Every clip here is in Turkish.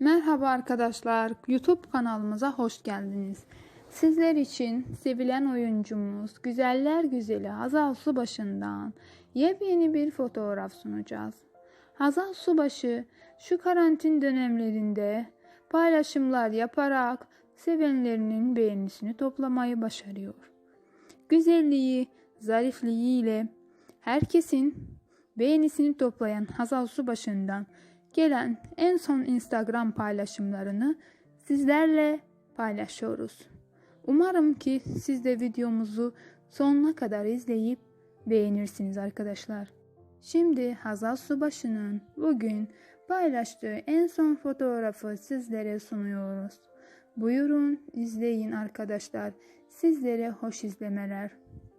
Merhaba arkadaşlar, YouTube kanalımıza hoş geldiniz. Sizler için sevilen oyuncumuz, güzeller güzeli Hazal Subaşı'ndan yepyeni bir fotoğraf sunacağız. Hazal Subaşı şu karantin dönemlerinde paylaşımlar yaparak sevenlerinin beğenisini toplamayı başarıyor. Güzelliği, zarifliğiyle herkesin beğenisini toplayan Hazal Subaşı'ndan gelen en son Instagram paylaşımlarını sizlerle paylaşıyoruz. Umarım ki siz de videomuzu sonuna kadar izleyip beğenirsiniz arkadaşlar. Şimdi Hazal Subaşı'nın bugün paylaştığı en son fotoğrafı sizlere sunuyoruz. Buyurun izleyin arkadaşlar. Sizlere hoş izlemeler.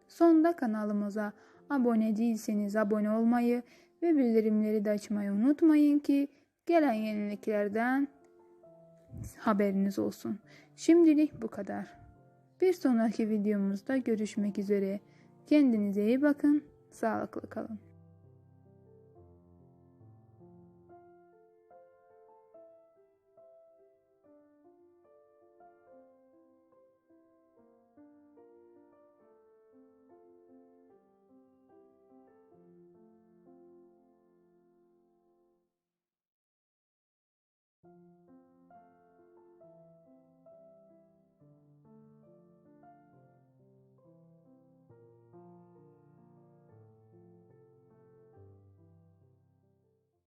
Sonda kanalımıza abone değilseniz abone olmayı ve bildirimleri de açmayı unutmayın ki gelen yeniliklerden haberiniz olsun. Şimdilik bu kadar. Bir sonraki videomuzda görüşmek üzere. Kendinize iyi bakın. Sağlıklı kalın.